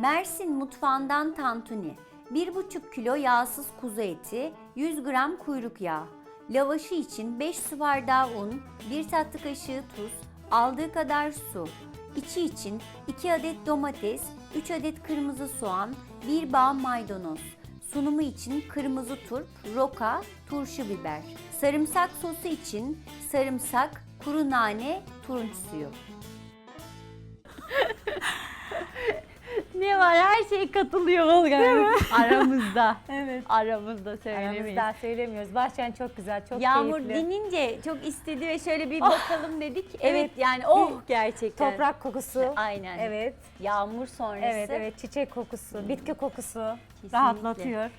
Mersin mutfağından tantuni. 1,5 kilo yağsız kuzu eti, 100 gram kuyruk yağı. Lavaşı için 5 su bardağı un, 1 tatlı kaşığı tuz, aldığı kadar su. İçi için 2 adet domates, 3 adet kırmızı soğan, 1 bağ maydanoz. Sunumu için kırmızı turp, roka, turşu biber. Sarımsak sosu için sarımsak, kuru nane, turunç suyu. Şey katılıyor Volga. Aramızda. Evet. Aramızda söylemeyiz. Aramızda söylemiyoruz. Bahçen çok güzel, çok Yağmur keyifli. dinince çok istedi ve şöyle bir bakalım dedik. Evet yani oh gerçekten. Toprak kokusu. Aynen. Evet. Yağmur sonrası. Evet, evet. Çiçek kokusu, bitki kokusu. Kesinlikle. Rahatlatıyor.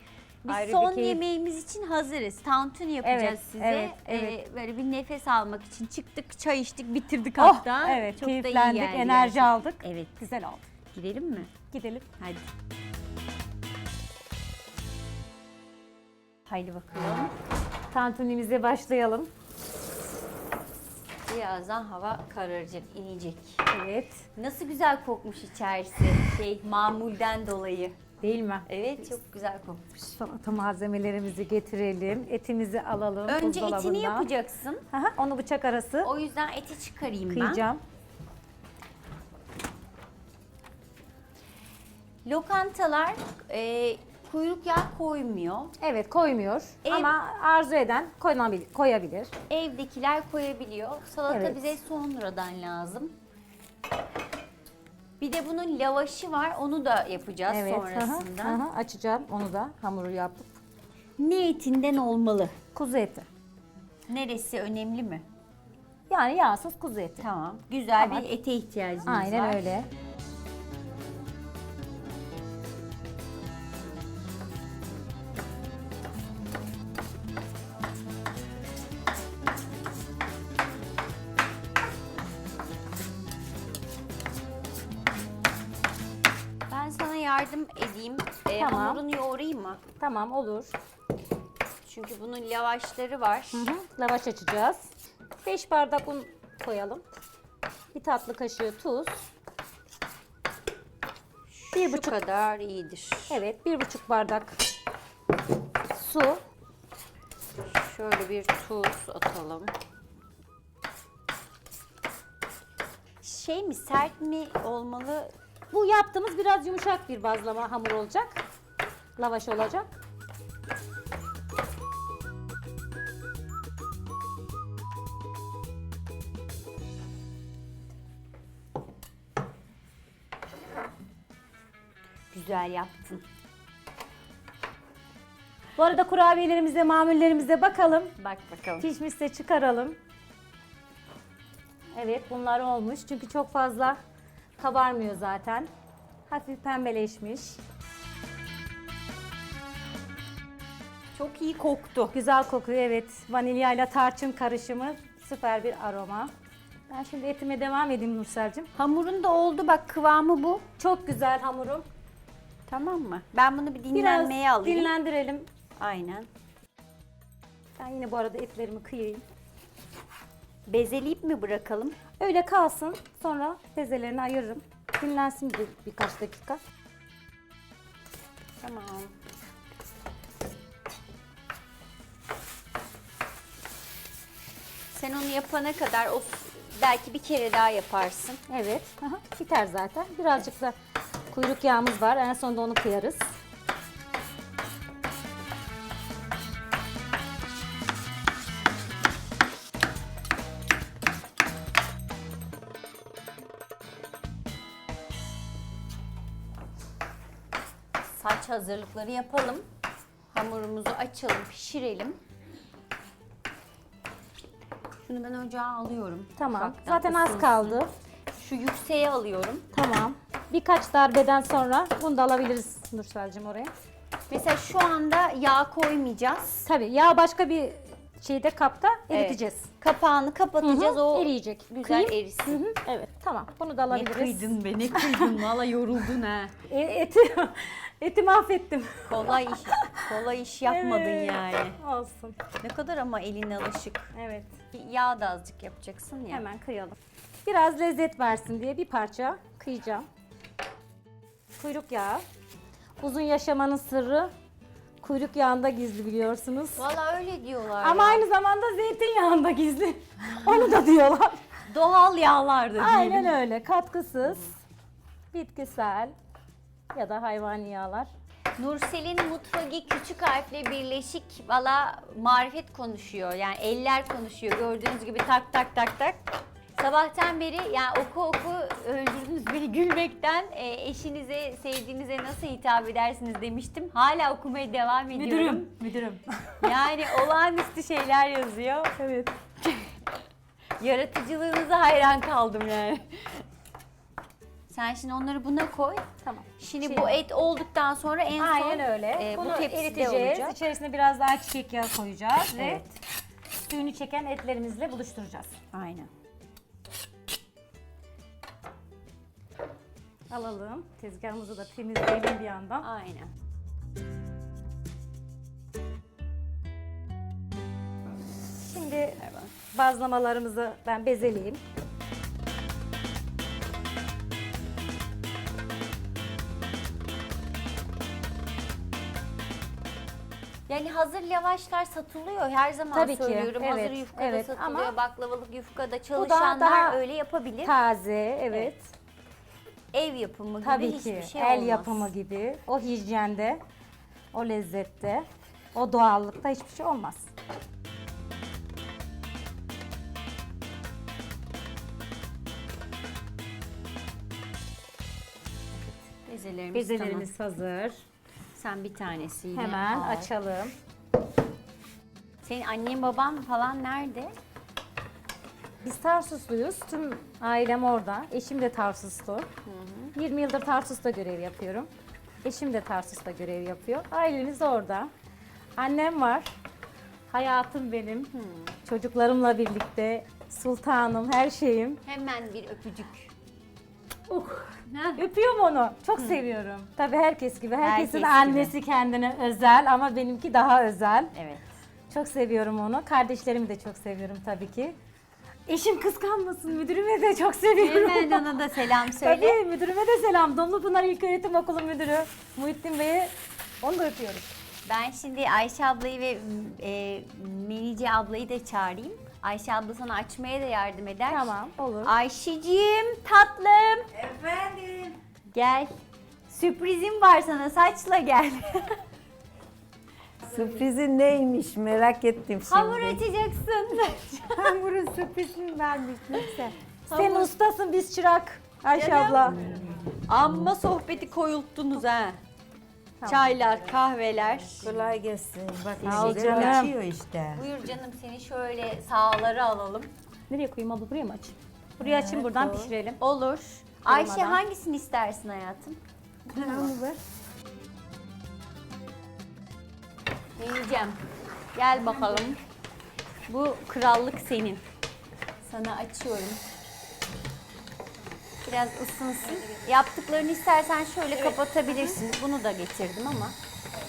Biz Ayrı son keyif. yemeğimiz için hazırız. Tantuni yapacağız Evet, size. evet, Ee, evet. böyle bir nefes almak için çıktık, çay içtik, bitirdik Oh, hatta. evet, Çok da iyi keyiflendik, geldi enerji gerçekten. aldık. Evet. Güzel oldu. Gidelim mi? Gidelim. Hadi. Haydi bakalım. Tantunimize başlayalım. Birazdan hava kararacak, inecek. Evet. Nasıl güzel kokmuş içerisi. Şey, mamulden dolayı. Değil mi? Evet, çok güzel kokmuş. Salata malzemelerimizi getirelim. Etimizi alalım Önce buzdolabından. etini yapacaksın. Aha, onu bıçak arası O yüzden eti çıkarayım ben. kıyacağım. Lokantalar e, kuyruk yağı koymuyor. Evet koymuyor Ev- ama arzu eden koyabilir, koyabilir. Evdekiler koyabiliyor. Salata Evet. bize sonradan lazım. Bir de bunun lavaşı var. Onu da yapacağız Evet. sonrasında. aha, aha, açacağım onu da hamuru yapıp. Ne etinden olmalı? Kuzu eti. Neresi önemli mi? Yani yağsız kuzu eti. Tamam. Güzel Tamam. bir ete ihtiyacımız Aynen var. öyle. Tamam olur. Çünkü bunun lavaşları var. Hı hı. Lavaş açacağız. 5 bardak un koyalım. Bir tatlı kaşığı tuz. Bir Şu buçuk, kadar iyidir. evet bir buçuk bardak su. Şöyle bir tuz atalım. Şey mi sert mi olmalı? Bu yaptığımız biraz yumuşak bir bazlama hamur olacak. Lavaş olacak. Güzel yaptın. Bu arada kurabiyelerimize, mamullerimize bakalım. Bak bakalım. Pişmişse çıkaralım. Evet bunlar olmuş. Çünkü çok fazla kabarmıyor zaten. Hafif pembeleşmiş. Çok iyi koktu. Güzel kokuyor evet. Vanilya ile tarçın karışımı süper bir aroma. Ben şimdi etime devam edeyim Nursel'cim. Hamurun da oldu bak kıvamı bu. Çok güzel hamurum. Tamam mı? Ben bunu bir Biraz dinlenmeye alayım. dinlendirelim. Aynen. Ben yine bu arada etlerimi kıyayım. Bezeleyip mi bırakalım? Öyle kalsın. Sonra bezelerini ayırırım. Dinlensin bir, birkaç dakika. Tamam. Sen onu yapana kadar o belki bir kere daha yaparsın. Evet. aha, biter zaten. Birazcık da kuyruk yağımız var. En sonunda onu kıyarız. Saç hazırlıkları yapalım. Hamurumuzu açalım, pişirelim. Şunu ben ocağa alıyorum. Tamam. Ufaktan Zaten az ısınsın. kaldı. Şu yükseğe alıyorum. Tamam. Birkaç darbeden sonra bunu da alabiliriz Nursel'cim oraya. Mesela şu anda yağ koymayacağız. Tabii yağ başka bir şeyde kapta eriteceğiz. Kapağını kapatacağız. Hı hı, O eriyecek. güzel Kıyayım. erisin. Hı hı, Evet tamam bunu da Ne alabiliriz. kıydın be ne kıydın valla yoruldun ha. E, eti, eti mahvettim. Kolay iş, kolay iş yapmadın Evet. yani. Olsun. Ne kadar ama elin alışık. Evet Yağ da azıcık yapacaksın ya. hemen kıyalım. Biraz lezzet versin diye bir parça kıyacağım. kuyruk yağı. Uzun yaşamanın sırrı kuyruk yağında gizli biliyorsunuz. Valla öyle diyorlar. Ama ya. aynı zamanda zeytinyağında gizli. Onu da diyorlar. doğal yağlardır Aynen öyle. Katkısız, bitkisel ya da hayvani yağlar. Nursel'in mutfağı küçük harfle birleşik valla marifet konuşuyor. Yani eller konuşuyor. Gördüğünüz gibi tak tak tak tak. Sabahtan beri yani oku oku öldürdünüz beni gülmekten. E, eşinize, sevdiğinize nasıl hitap edersiniz demiştim. Hala okumaya devam ediyorum. müdürüm. Yani olağanüstü şeyler yazıyor. Evet. Yaratıcılığınıza hayran kaldım yani. Sen şimdi onları buna koy. Tamam. Şimdi Şey- bu et olduktan sonra en son Aynen öyle. e, Bunu bu tepside eriteceğiz. olacak. İçerisine biraz daha çiçek yağı koyacağız Evet. ve suyunu çeken etlerimizle buluşturacağız. Aynen. Alalım. Tezgahımızı da temizleyelim bir yandan. Aynen. Şimdi bazlamalarımızı ben bezeleyeyim. Yani hazır lavaşlar satılıyor. Her zaman Tabii ki, söylüyorum. hazır evet, yufkada evet. satılıyor. Ama Baklavalık yufkada çalışanlar daha öyle yapabilir. Taze, evet. Ev yapımı gibi Tabii hiçbir ki. şey El olmaz. yapımı gibi. O hijyende, o lezzette, o doğallıkta hiçbir şey olmaz. Bezelerimiz, Bezelerimiz hazır. Sen bir tanesiyle Hemen al. açalım. Senin annen baban falan nerede? Biz Tarsusluyuz. Tüm ailem orada. Eşim de Tarsuslu. 20 yıldır Tarsus'ta görev yapıyorum. Eşim de Tarsus'ta görev yapıyor. Ailemiz orada. Annem var. Hayatım benim. Çocuklarımla birlikte. Sultanım, her şeyim. Hemen bir öpücük. Uh? Öpüyorum onu. Çok seviyorum. Tabii herkes gibi. Herkesin Herkes gibi. annesi kendine özel ama benimki daha özel. Evet. Çok seviyorum onu. Kardeşlerimi de çok seviyorum tabii ki. Eşim kıskanmasın. Müdürüme de çok seviyorum. Hemen ona da selam söyle. Tabii müdürüme de selam. Domlupınar İlköğretim Okulu Müdürü Muhittin Bey'e onu da öpüyorum. Ben şimdi Ayşe ablayı ve e, Menice ablayı da çağırayım. Ayşe abla sana açmaya da yardım eder. Tamam olur. Ayşeciğim tatlım Efendim. gel. Sürprizim var sana saçla gel. Sürprizin neymiş merak ettim şimdi. Hamur açacaksın. Hamurun sürprizini vermiş neyse. Sen ustasın biz çırak. Ayşe Canım. abla. Amma sohbeti koyulttunuz ha. Çaylar, kahveler. Kolay gelsin. Bak Sağ ol canım. açıyor işte. Buyur canım seni şöyle sağları alalım. Nereye koyayım abla buraya mı açayım? Buraya açayım buradan doğru. pişirelim. Olur. Ayşe Kırmadan. hangisini istersin hayatım? Onu ver. Deneyeceğim. Gel bakalım. Bu krallık senin. Sana açıyorum. Biraz ısınsın. Yaptıklarını istersen şöyle kapatabilirsin. Bunu da getirdim ama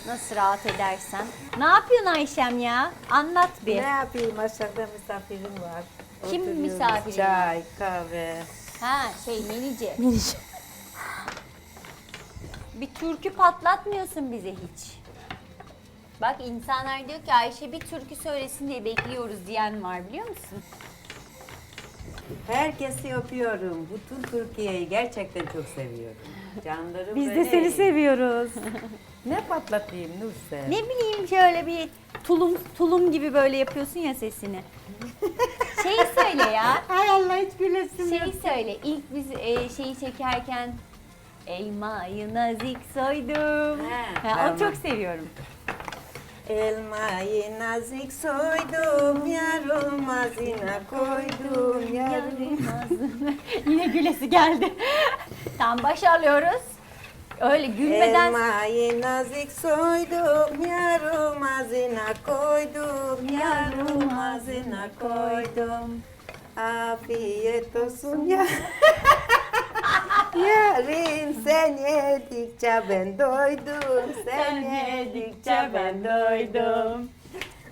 nasıl rahat edersen. Ne yapıyorsun Ayşem ya? Anlat bir. Ne yapayım aşağıda misafirim var. Kim Oturuyoruz, misafirin Çay, kahve. Ha şey Menice. Bir türkü patlatmıyorsun bize hiç. Bak insanlar diyor ki Ayşe bir türkü söylesin diye bekliyoruz diyen var biliyor musun? Herkesi öpüyorum. Bütün Türkiye'yi gerçekten çok seviyorum. Canlarım Biz de benim. seni seviyoruz. Ne patlatayım Nursel? Ne bileyim şöyle bir tulum tulum gibi böyle yapıyorsun ya sesini. şey söyle ya. Ay Allah hiç gülesim Şeyi söyle. İlk biz e, şeyi çekerken elmayı nazik soydum. Ha, Ha, tamam. O çok seviyorum. Elmayı nazik soydum, yarım ağzına koydum, yarım Yine gülesi geldi. Tam baş alıyoruz. Öyle gülmeden Elmayı nazik soydum, yarım ağzına koydum, yarım ağzına koydum. Afiyet olsun ya. Yarim sen yedikçe ben doydum, sen yedikçe ben doydum.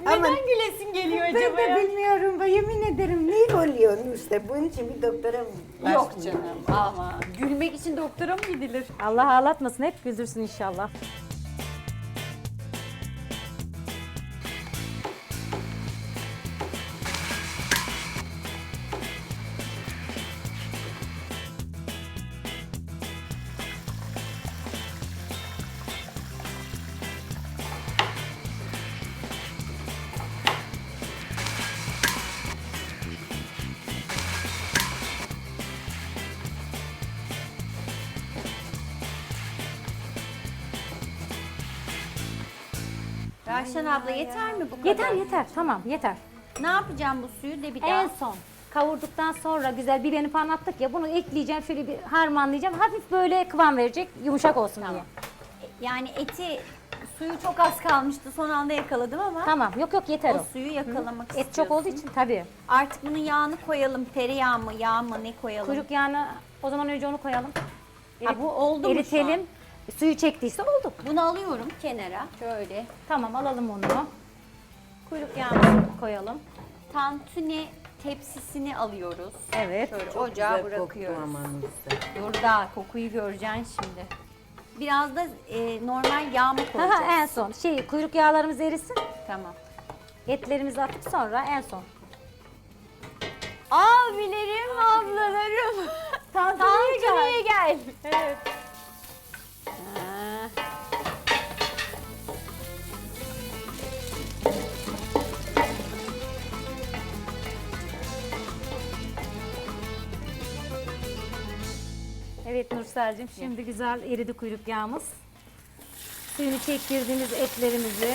Ama gülesin geliyor ben de bilmiyorum. Ben yemin ederim ne oluyor işte. Bunun için bir doktora mı? Yok canım ama gülmek için doktora mı gidilir? Allah ağlatmasın hep güldürsün inşallah. Rahşan abla yeter mi bu kadar? Yeter yeter tamam yeter. Ne yapacağım bu suyu de bir daha? En son kavurduktan sonra güzel biberini falan attık ya bunu ekleyeceğim şöyle bir harmanlayacağım. Hafif böyle kıvam verecek yumuşak olsun diye. Yani eti suyu çok az kalmıştı son anda yakaladım ama Tamam yok yok yeter o o. suyu yakalamak Et çok istiyorsun. olduğu için tabii. Artık bunun yağını koyalım. Tereyağı mı, yağ mı ne koyalım? Kuyruk yağını o zaman önce onu koyalım. Ha, bu oldu mu şu Eritelim. Suyu çektiyse oldu. Bunu alıyorum kenara. Şöyle. Tamam alalım onu. Kuyruk yağını koyalım. Tantuni tepsisini alıyoruz. Evet. Şöyle Çok ocağa güzel bırakıyoruz. Dur daha kokuyu göreceksin şimdi. Biraz da e, normal yağ mı Aha, koyacağız? en son şey kuyruk yağlarımız erisin. Tamam. Etlerimizi atıp sonra en son. Abilerim, ablalarım. Tantuniye gel. Evet. Evet Nursel'cim şimdi güzel eridi kuyruk yağımız. Suyunu çektirdiğimiz etlerimizi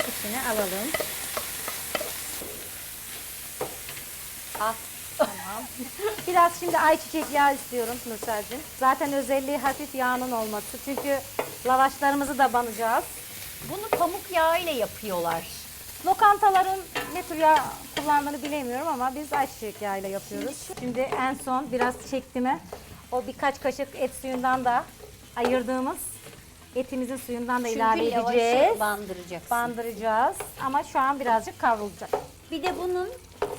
içine alalım. Al. Tamam. Biraz şimdi ayçiçek yağı istiyorum Nursel'cim. Zaten özelliği hafif yağının olması. Çünkü lavaşlarımızı da banacağız. Bunu pamuk yağı ile yapıyorlar. Lokantaların ne tür yağ kullandığını bilemiyorum ama biz ayçiçek yağıyla yapıyoruz. Şimdi en son biraz çektiğime o birkaç kaşık et suyundan da ayırdığımız etimizin suyundan da ilave Çünkü lavaşı edeceğiz. bandıracaksın. Bandıracağız ama şu an birazcık kavrulacak. Bir de bunun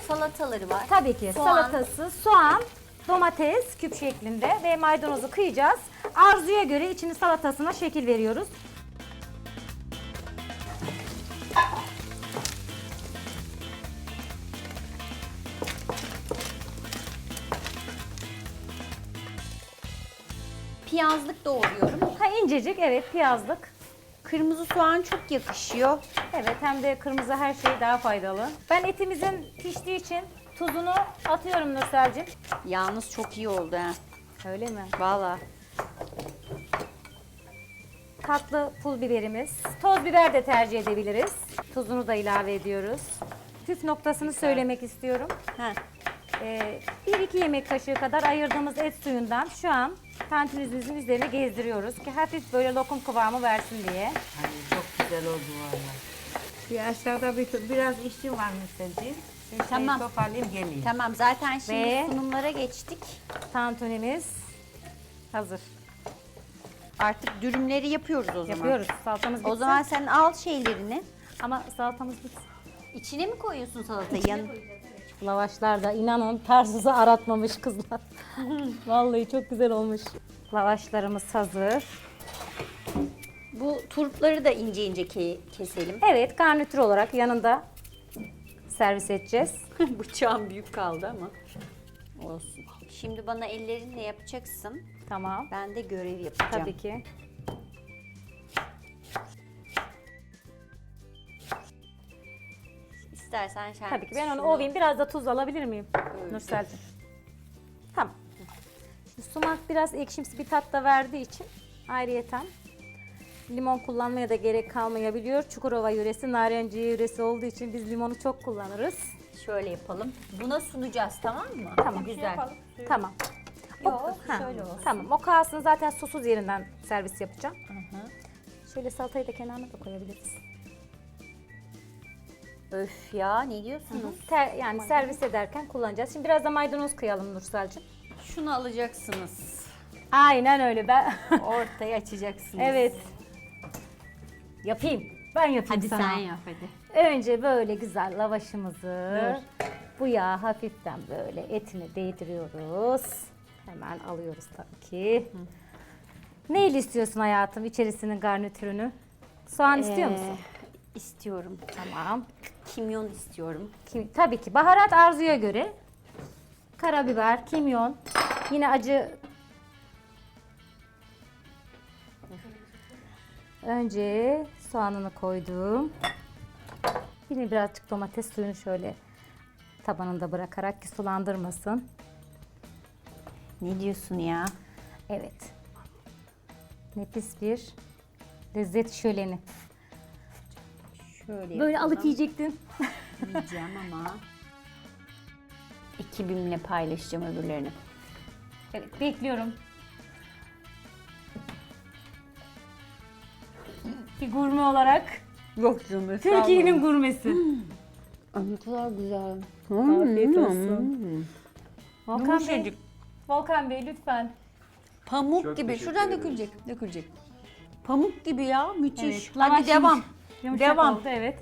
salataları var. Tabii ki Soğan. salatası, soğan, domates küp şeklinde ve maydanozu kıyacağız. Arzuya göre içini salatasına şekil veriyoruz. Piyazlık doğruyorum. Ha incecik evet piyazlık. Kırmızı soğan çok yakışıyor. Evet hem de kırmızı her şey daha faydalı. Ben etimizin piştiği için tuzunu atıyorum Nursel'cim. Yalnız çok iyi oldu ha. Öyle mi? Valla. Tatlı pul biberimiz. Toz biber de tercih edebiliriz. Tuzunu da ilave ediyoruz. Püf noktasını söylemek istiyorum. Ha. Ee, 1-2 yemek kaşığı kadar ayırdığımız et suyundan şu an tantunimizin üzerine gezdiriyoruz ki hafif böyle lokum kıvamı versin diye. Hani çok güzel oldu valla. Bir aşağıda bir, biraz işim var. Şimdi Tamam. tamam. toparlayayım geleyim. Tamam zaten şimdi Ve- sunumlara geçtik. Tantunimiz hazır. Artık dürümleri yapıyoruz o zaman. Yapıyoruz. Salatamız bitsin. O zaman sen al şeylerini. Ama salatamız bitsin. İçine mi koyuyorsun salatayı? Yan... Lavaşlar da inanın tarzınızı aratmamış kızlar. Vallahi çok güzel olmuş. Lavaşlarımız hazır. Bu turpları da ince ince ke- keselim. Evet garnitür olarak yanında servis edeceğiz. Bıçağım büyük kaldı ama. Olsun. Şimdi bana ellerinle yapacaksın. Tamam. Ben de görev yapacağım. Tabii ki. İstersen sen Tabii ki. Ben onu şunu- ovayım. Biraz da tuz alabilir miyim? Nursel'cim. Tamam. Sumak biraz ekşimsi bir tat da verdiği için ayrıyeten limon kullanmaya da gerek kalmayabiliyor. Çukurova yöresi, Narenciye yöresi olduğu için biz limonu çok kullanırız. Şöyle yapalım. Buna sunacağız tamam mı? Tamam. Güzel. Tamam. O- Yok, ha, şöyle olsun. Tamam. O kalsın zaten susuz yerinden servis yapacağım. Şöyle salatayı da kenarına da koyabiliriz. Öf ya ne diyorsunuz? Ter- yani servis ederken kullanacağız. Şimdi biraz da maydanoz kıyalım Nursel'cim. Şunu alacaksınız. Aynen öyle. Ben Ortaya açacaksınız. Evet. Yapayım. Ben yapayım Hadi sana. sen yap hadi. Önce böyle güzel lavaşımızı bu yağa hafiften böyle etine değdiriyoruz. Hemen alıyoruz tabii ki. Neyle istiyorsun hayatım içerisinin garnitürünü? Soğan istiyor musun? İstiyorum. Tamam. Kimyon istiyorum. Kim, tabii ki baharat arzuya göre. Karabiber, kimyon, yine acı. Önce soğanını koydum. Yine birazcık domates suyunu şöyle tabanında bırakarak ki sulandırmasın. Ne diyorsun ya? Evet. Nefis bir lezzet şöleni. Şöyle Böyle yapalım. alıp yiyecektin. yiyeceğim ama ekibimle paylaşacağım öbürlerini. Evet bekliyorum. Bir gurme olarak Yok canım. Türkiye'nin gurmesi. Ay ne kadar güzel. Afiyet olsun. Volkan Bey, Yumuşacık. Volkan Bey lütfen. Pamuk Çok gibi. teşekkür Şuradan ederim. dökülecek. Dökülecek. Pamuk gibi ya. Müthiş. lavaş Hadi devam. Yumuşak Devam. oldu evet.